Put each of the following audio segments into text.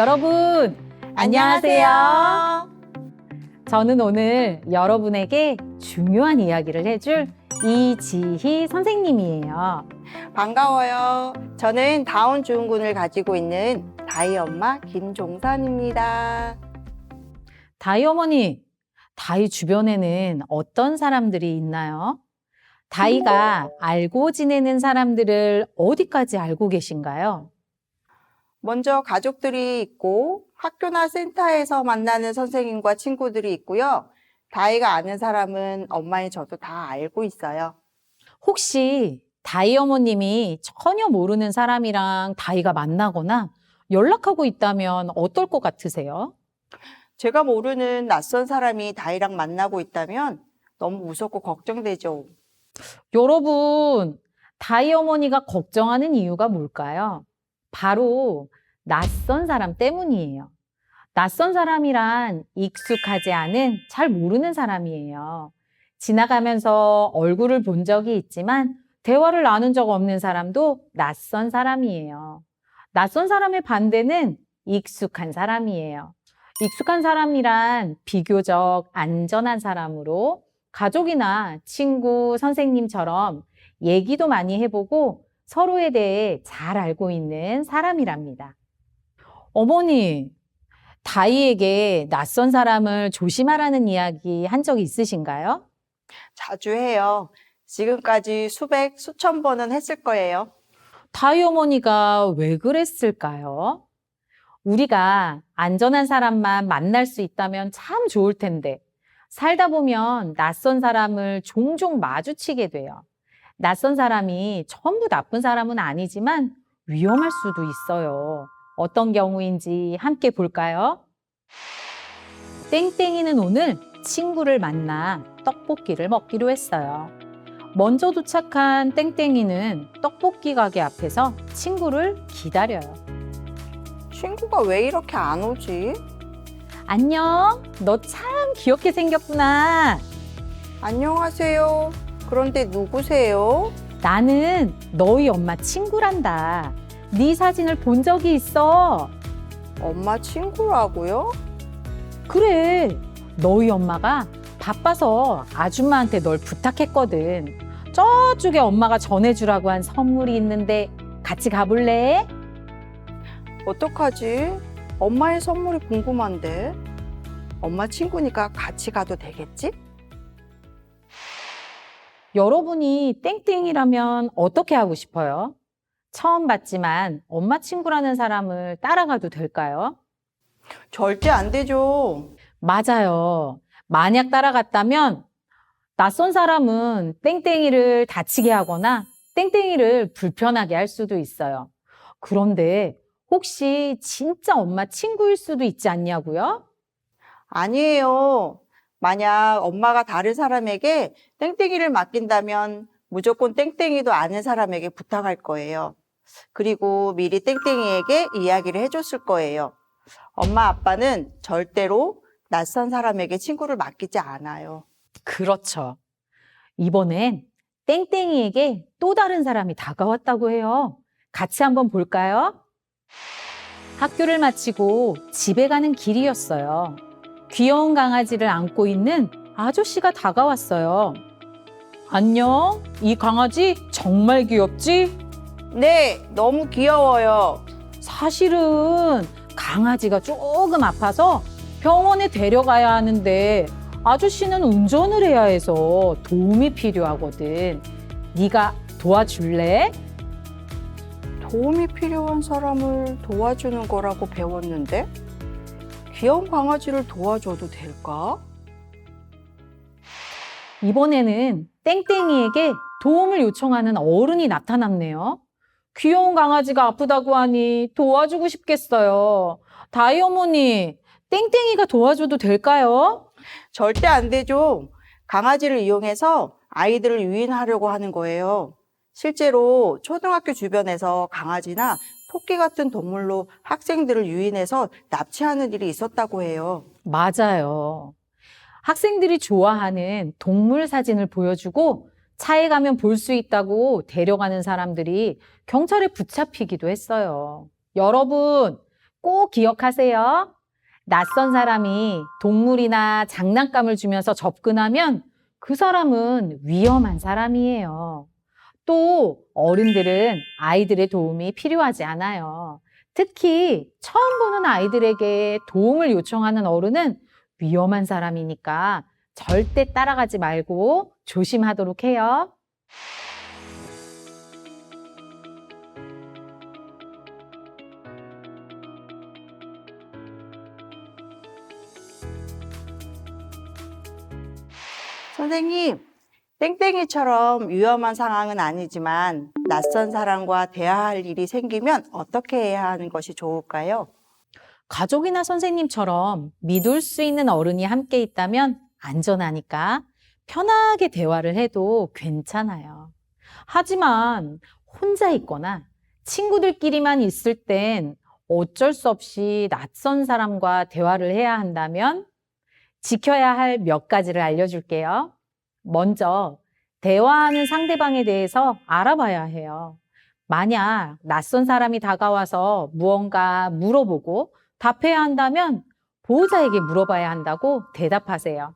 여러분, 안녕하세요. 저는 오늘 여러분에게 중요한 이야기를 해줄 이지희 선생님이에요. 반가워요. 저는 다운 증후군을 가지고 있는 다희 엄마 김종선입니다. 다희 어머니, 다희 주변에는 어떤 사람들이 있나요? 다희가 알고 지내는 사람들을 어디까지 알고 계신가요? 먼저 가족들이 있고 학교나 센터에서 만나는 선생님과 친구들이 있고요. 다희가 아는 사람은 엄마인 저도 다 알고 있어요. 혹시 다희 어머님이 전혀 모르는 사람이랑 다희가 만나거나 연락하고 있다면 어떨 것 같으세요? 제가 모르는 낯선 사람이 다희랑 만나고 있다면 너무 무섭고 걱정되죠. 여러분, 다희 어머니가 걱정하는 이유가 뭘까요? 바로 낯선 사람 때문이에요. 낯선 사람이란 익숙하지 않은 잘 모르는 사람이에요. 지나가면서 얼굴을 본 적이 있지만 대화를 나눈 적 없는 사람도 낯선 사람이에요. 낯선 사람의 반대는 익숙한 사람이에요. 익숙한 사람이란 비교적 안전한 사람으로 가족이나 친구, 선생님처럼 얘기도 많이 해보고 서로에 대해 잘 알고 있는 사람이랍니다. 어머니, 다이에게 낯선 사람을 조심하라는 이야기 한 적 있으신가요? 자주 해요. 지금까지 수백, 수천 번은 했을 거예요. 다이 어머니가 왜 그랬을까요? 우리가 안전한 사람만 만날 수 있다면 참 좋을 텐데, 살다 보면 낯선 사람을 종종 마주치게 돼요. 낯선 사람이 전부 나쁜 사람은 아니지만 위험할 수도 있어요. 어떤 경우인지 함께 볼까요? 땡땡이는 오늘 친구를 만나 떡볶이를 먹기로 했어요. 먼저 도착한 땡땡이는 떡볶이 가게 앞에서 친구를 기다려요. 친구가 왜 이렇게 안 오지? 안녕, 너 참 귀엽게 생겼구나. 안녕하세요. 그런데 누구세요? 나는 너희 엄마 친구란다. 네 사진을 본 적이 있어. 엄마 친구라고요? 그래, 너희 엄마가 바빠서 아줌마한테 널 부탁했거든. 저쪽에 엄마가 전해주라고 한 선물이 있는데 같이 가볼래? 어떡하지? 엄마의 선물이 궁금한데. 엄마 친구니까 같이 가도 되겠지? 여러분이 땡땡이라면 어떻게 하고 싶어요? 처음 봤지만 엄마 친구라는 사람을 따라가도 될까요? 절대 안 되죠. 맞아요. 만약 따라갔다면 낯선 사람은 땡땡이를 다치게 하거나 땡땡이를 불편하게 할 수도 있어요. 그런데 혹시 진짜 엄마 친구일 수도 있지 않냐고요? 아니에요. 만약 엄마가 다른 사람에게 땡땡이를 맡긴다면 무조건 땡땡이도 아는 사람에게 부탁할 거예요. 그리고 미리 땡땡이에게 이야기를 해줬을 거예요. 엄마, 아빠는 절대로 낯선 사람에게 친구를 맡기지 않아요. 그렇죠. 이번엔 땡땡이에게 또 다른 사람이 다가왔다고 해요. 같이 한번 볼까요? 학교를 마치고 집에 가는 길이었어요. 귀여운 강아지를 안고 있는 아저씨가 다가왔어요. 안녕, 이 강아지 정말 귀엽지? 네, 너무 귀여워요. 사실은 강아지가 조금 아파서 병원에 데려가야 하는데 아저씨는 운전을 해야 해서 도움이 필요하거든. 네가 도와줄래? 도움이 필요한 사람을 도와주는 거라고 배웠는데? 귀여운 강아지를 도와줘도 될까? 이번에는 땡땡이에게 도움을 요청하는 어른이 나타났네요. 귀여운 강아지가 아프다고 하니 도와주고 싶겠어요. 다이 어머니, 땡땡이가 도와줘도 될까요? 절대 안 되죠. 강아지를 이용해서 아이들을 유인하려고 하는 거예요. 실제로 초등학교 주변에서 강아지나 토끼 같은 동물로 학생들을 유인해서 납치하는 일이 있었다고 해요. 맞아요. 학생들이 좋아하는 동물 사진을 보여주고 차에 가면 볼 수 있다고 데려가는 사람들이 경찰에 붙잡히기도 했어요. 여러분, 꼭 기억하세요. 낯선 사람이 동물이나 장난감을 주면서 접근하면 그 사람은 위험한 사람이에요. 또 어른들은 아이들의 도움이 필요하지 않아요. 특히 처음 보는 아이들에게 도움을 요청하는 어른은 위험한 사람이니까 절대 따라가지 말고 조심하도록 해요. 선생님, 땡땡이처럼 위험한 상황은 아니지만 낯선 사람과 대화할 일이 생기면 어떻게 해야 하는 것이 좋을까요? 가족이나 선생님처럼 믿을 수 있는 어른이 함께 있다면 안전하니까 편하게 대화를 해도 괜찮아요. 하지만 혼자 있거나 친구들끼리만 있을 땐 어쩔 수 없이 낯선 사람과 대화를 해야 한다면 지켜야 할 몇 가지를 알려줄게요. 먼저 대화하는 상대방에 대해서 알아봐야 해요. 만약 낯선 사람이 다가와서 무언가 물어보고 답해야 한다면 보호자에게 물어봐야 한다고 대답하세요.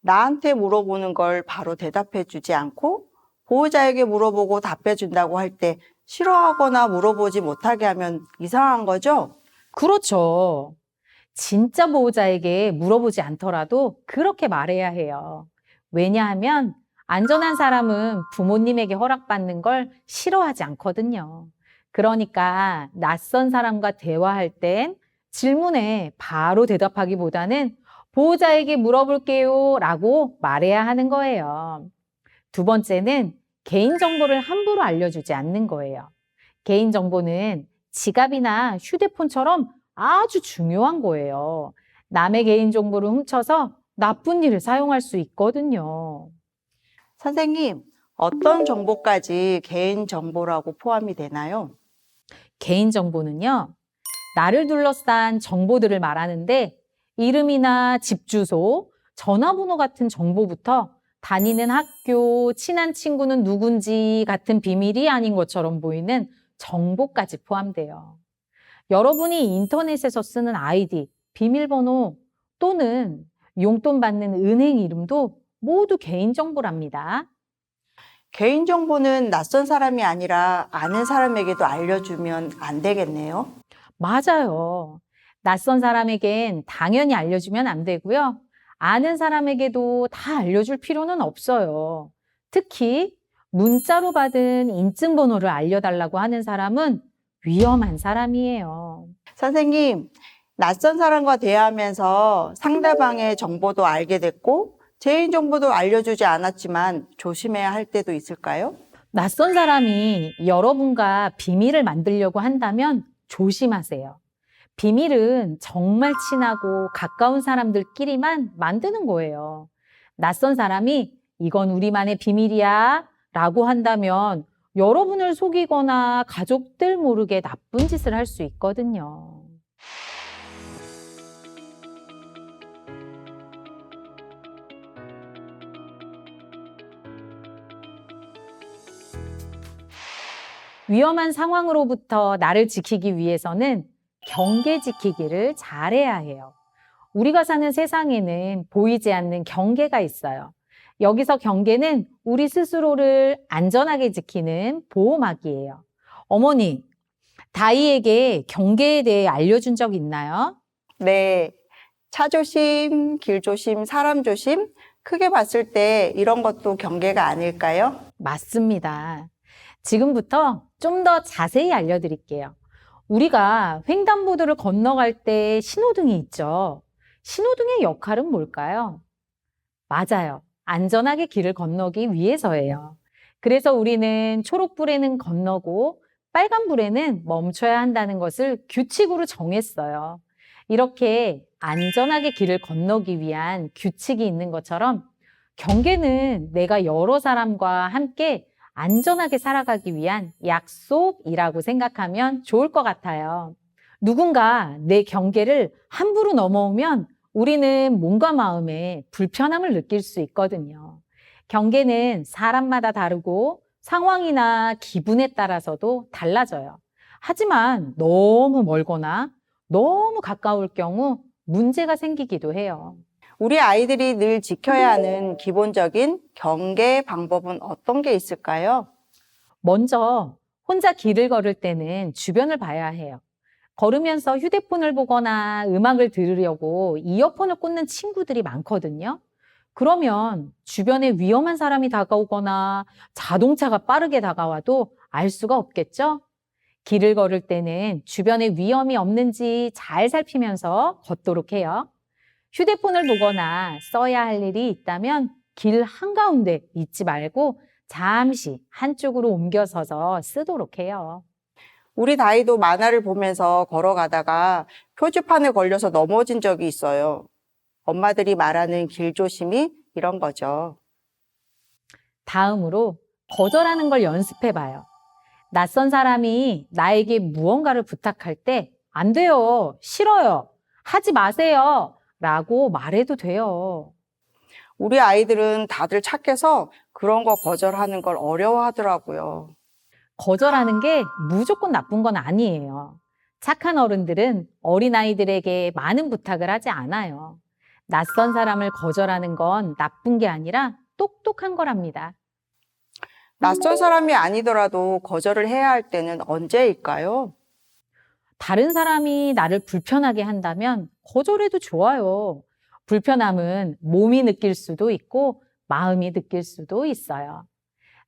나한테 물어보는 걸 바로 대답해 주지 않고 보호자에게 물어보고 답해 준다고 할 때 싫어하거나 물어보지 못하게 하면 이상한 거죠? 그렇죠. 진짜 보호자에게 물어보지 않더라도 그렇게 말해야 해요. 왜냐하면 안전한 사람은 부모님에게 허락받는 걸 싫어하지 않거든요. 그러니까 낯선 사람과 대화할 땐 질문에 바로 대답하기보다는 보호자에게 물어볼게요 라고 말해야 하는 거예요. 두 번째는 개인정보를 함부로 알려주지 않는 거예요. 개인정보는 지갑이나 휴대폰처럼 아주 중요한 거예요. 남의 개인정보를 훔쳐서 나쁜 일을 사용할 수 있거든요. 선생님, 어떤 정보까지 개인 정보라고 포함이 되나요? 개인정보는요, 나를 둘러싼 정보들을 말하는데 이름이나 집 주소, 전화번호 같은 정보부터 다니는 학교, 친한 친구는 누군지 같은 비밀이 아닌 것처럼 보이는 정보까지 포함돼요. 여러분이 인터넷에서 쓰는 아이디, 비밀번호 또는 용돈 받는 은행 이름도 모두 개인정보랍니다. 개인정보는 낯선 사람이 아니라 아는 사람에게도 알려주면 안 되겠네요. 맞아요. 낯선 사람에겐 당연히 알려주면 안 되고요. 아는 사람에게도 다 알려줄 필요는 없어요. 특히 문자로 받은 인증번호를 알려달라고 하는 사람은 위험한 사람이에요. 선생님, 낯선 사람과 대화하면서 상대방의 정보도 알게 됐고, 개인 정보도 알려주지 않았지만 조심해야 할 때도 있을까요? 낯선 사람이 여러분과 비밀을 만들려고 한다면 조심하세요. 비밀은 정말 친하고 가까운 사람들끼리만 만드는 거예요. 낯선 사람이 이건 우리만의 비밀이야 라고 한다면 여러분을 속이거나 가족들 모르게 나쁜 짓을 할 수 있거든요. 위험한 상황으로부터 나를 지키기 위해서는 경계 지키기를 잘해야 해요. 우리가 사는 세상에는 보이지 않는 경계가 있어요. 여기서 경계는 우리 스스로를 안전하게 지키는 보호막이에요. 어머니, 다이에게 경계에 대해 알려준 적 있나요? 네. 차 조심, 길 조심, 사람 조심. 크게 봤을 때 이런 것도 경계가 아닐까요? 맞습니다. 지금부터 좀 더 자세히 알려드릴게요. 우리가 횡단보도를 건너갈 때 신호등이 있죠. 신호등의 역할은 뭘까요? 맞아요. 안전하게 길을 건너기 위해서예요. 그래서 우리는 초록불에는 건너고 빨간불에는 멈춰야 한다는 것을 규칙으로 정했어요. 이렇게 안전하게 길을 건너기 위한 규칙이 있는 것처럼 경계는 내가 여러 사람과 함께 안전하게 살아가기 위한 약속이라고 생각하면 좋을 것 같아요. 누군가 내 경계를 함부로 넘어오면 우리는 몸과 마음에 불편함을 느낄 수 있거든요. 경계는 사람마다 다르고 상황이나 기분에 따라서도 달라져요. 하지만 너무 멀거나 너무 가까울 경우 문제가 생기기도 해요. 우리 아이들이 늘 지켜야 하는 기본적인 경계 방법은 어떤 게 있을까요? 먼저 혼자 길을 걸을 때는 주변을 봐야 해요. 걸으면서 휴대폰을 보거나 음악을 들으려고 이어폰을 꽂는 친구들이 많거든요. 그러면 주변에 위험한 사람이 다가오거나 자동차가 빠르게 다가와도 알 수가 없겠죠? 길을 걸을 때는 주변에 위험이 없는지 잘 살피면서 걷도록 해요. 휴대폰을 보거나 써야 할 일이 있다면 길 한가운데 있지 말고 잠시 한쪽으로 옮겨서서 쓰도록 해요. 우리 다이도 만화를 보면서 걸어가다가 표지판에 걸려서 넘어진 적이 있어요. 엄마들이 말하는 길조심이 이런 거죠. 다음으로 거절하는 걸 연습해 봐요. 낯선 사람이 나에게 무언가를 부탁할 때 안 돼요. 싫어요. 하지 마세요. 라고 말해도 돼요. 우리 아이들은 다들 착해서 그런 거 거절하는 걸 어려워하더라고요. 거절하는 게 무조건 나쁜 건 아니에요. 착한 어른들은 어린아이들에게 많은 부탁을 하지 않아요. 낯선 사람을 거절하는 건 나쁜 게 아니라 똑똑한 거랍니다. 낯선 사람이 아니더라도 거절을 해야 할 때는 언제일까요? 다른 사람이 나를 불편하게 한다면 거절해도 좋아요. 불편함은 몸이 느낄 수도 있고 마음이 느낄 수도 있어요.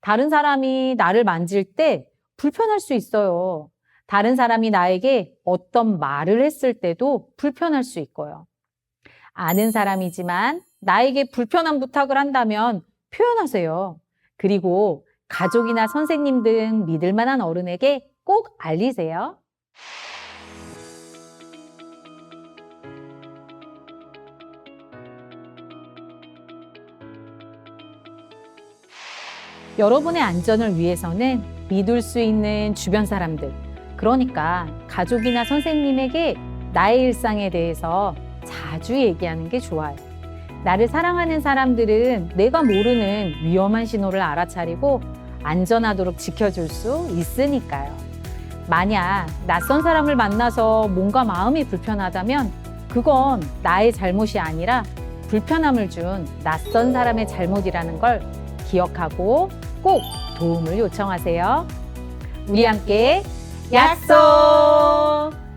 다른 사람이 나를 만질 때 불편할 수 있어요. 다른 사람이 나에게 어떤 말을 했을 때도 불편할 수 있고요. 아는 사람이지만 나에게 불편한 부탁을 한다면 표현하세요. 그리고 가족이나 선생님 등 믿을 만한 어른에게 꼭 알리세요. 여러분의 안전을 위해서는 믿을 수 있는 주변 사람들, 그러니까 가족이나 선생님에게 나의 일상에 대해서 자주 얘기하는 게 좋아요. 나를 사랑하는 사람들은 내가 모르는 위험한 신호를 알아차리고 안전하도록 지켜줄 수 있으니까요. 만약 낯선 사람을 만나서 뭔가 마음이 불편하다면 그건 나의 잘못이 아니라 불편함을 준 낯선 사람의 잘못이라는 걸 기억하고 꼭 도움을 요청하세요. 우리 함께 약속!